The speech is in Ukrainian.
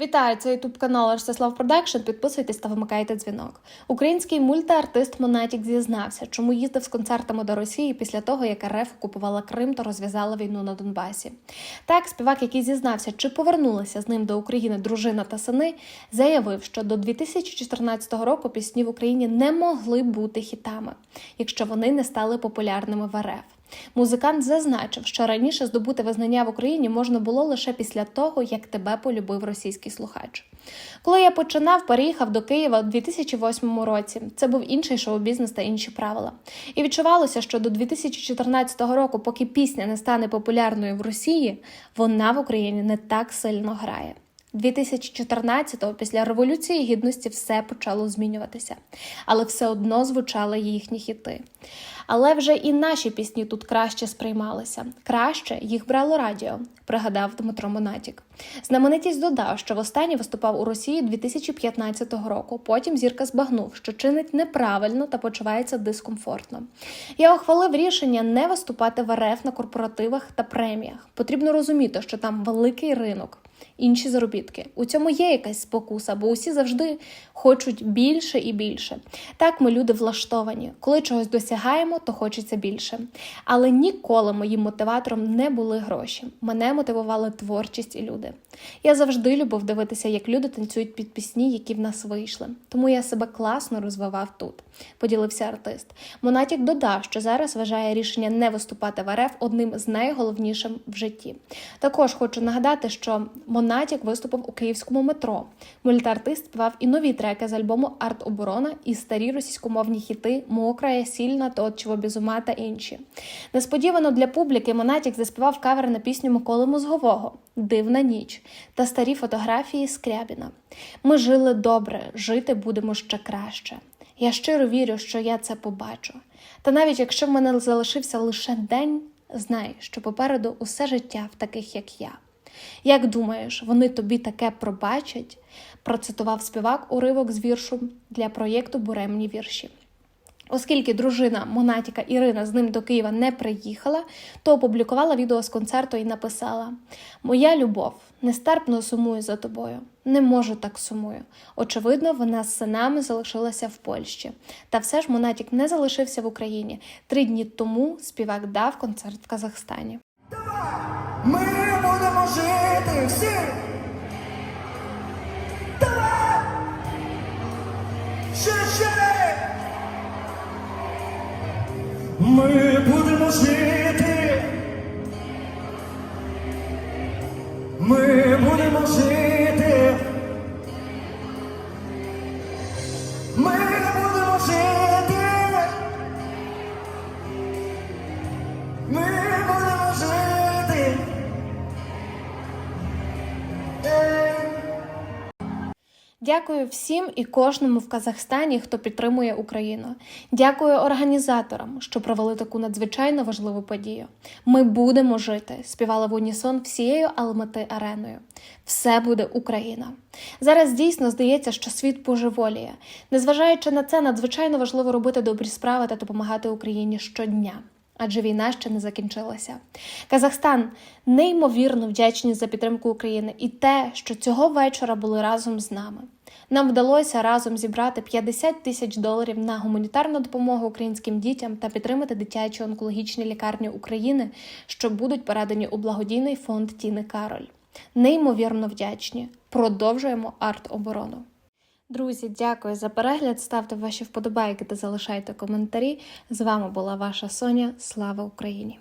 Вітаю, це ютуб канал Ростислав Продакшн. Підписуйтесь та вимикайте дзвінок. Український мультиартист Монатік зізнався, чому їздив з концертами до Росії після того, як РФ окупувала Крим та розв'язала війну на Донбасі. Так, співак, який зізнався, чи повернулися з ним до України дружина та сини, заявив, що до 2014 року пісні в Україні не могли бути хітами, якщо вони не стали популярними в РФ. Музикант зазначив, що раніше здобути визнання в Україні можна було лише після того, як тебе полюбив російський слухач. Коли я починав, переїхав до Києва у 2008 році. Це був інший шоу-бізнес та інші правила. І відчувалося, що до 2014 року, поки пісня не стане популярною в Росії, вона в Україні не так сильно грає. 2014-го, після революції гідності, все почало змінюватися, але все одно звучали їхні хіти. Але вже і наші пісні тут краще сприймалися. Краще їх брало радіо, пригадав Дмитро Монатік. Знаменитість додав, що востаннє виступав у Росії 2015 року. Потім зірка збагнув, що чинить неправильно та почувається дискомфортно. Я ухвалив рішення не виступати в РФ на корпоративах та преміях. Потрібно розуміти, що там великий ринок. Інші заробітки. У цьому є якась спокуса, бо усі завжди хочуть більше і більше. Так ми люди влаштовані. Коли чогось досягаємо, то хочеться більше. Але ніколи моїм мотиватором не були гроші. Мене мотивували творчість і люди. Я завжди любив дивитися, як люди танцюють під пісні, які в нас вийшли. Тому я себе класно розвивав тут. Поділився артист. Монатік додав, що зараз вважає рішення не виступати в РФ одним з найголовнішим в житті. Також хочу нагадати, що Монатік виступив у київському метро. Мультиартист співав і нові треки з альбому Арт Оборона і старі російськомовні хіти Мокрая, сільна, тот чого без ума та інші. Несподівано для публіки Монатік заспівав кавер на пісню Миколи Мозгового Дивна ніч та старі фотографії Скрябіна. Ми жили добре, жити будемо ще краще. Я щиро вірю, що я це побачу. Та навіть якщо в мене залишився лише день, знай, що попереду усе життя в таких, як я. Як думаєш, вони тобі таке пробачать? процитував співак уривок з віршу для проєкту Буремні вірші. Оскільки дружина Монатіка Ірина з ним до Києва не приїхала, то опублікувала відео з концерту і написала: Моя любов нестерпно сумую за тобою. Не можу так сумую. Очевидно, вона з синами залишилася в Польщі. Та все ж Монатік не залишився в Україні. Три дні тому співак дав концерт в Казахстані. Ми жити всі. Давай! Ще, ще! Ми будемо жити. Ми будемо жити. Ми будемо жити. Ми Дякую всім і кожному в Казахстані, хто підтримує Україну. Дякую організаторам, що провели таку надзвичайно важливу подію. Ми будемо жити, співала в унісон всією Алмати ареною. Все буде Україна. Зараз дійсно здається, що світ божеволіє. Незважаючи на це, надзвичайно важливо робити добрі справи та допомагати Україні щодня. Адже війна ще не закінчилася. Казахстан неймовірно вдячні за підтримку України і те, що цього вечора були разом з нами. Нам вдалося разом зібрати 50 тисяч доларів на гуманітарну допомогу українським дітям та підтримати дитячі онкологічні лікарні України, що будуть передані у благодійний фонд Тіни Кароль. Неймовірно вдячні. Продовжуємо арт-оборону. Друзі, дякую за перегляд. Ставте ваші вподобайки та залишайте коментарі. З вами була ваша Соня. Слава Україні!